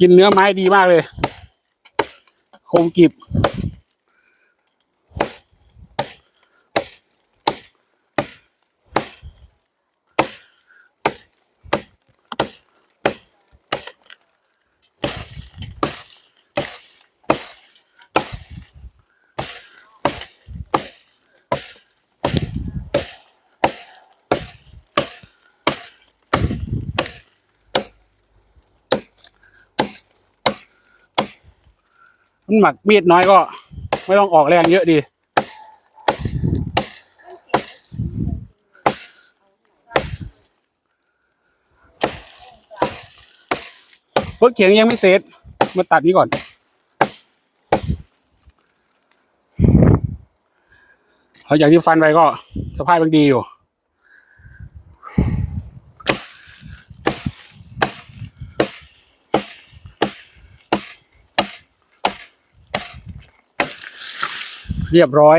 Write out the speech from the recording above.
กินเนื้อไม้ดีมากเลย คมกริบ มันหมักมีดน้อยก็ ไม่ต้องออกแรงเยอะดี รถเข็นยังไม่เสร็จ มาตัดนี้ก่อน หลังจากที่ฟันไปก็สภาพยังดีอยู่ เรียบร้อย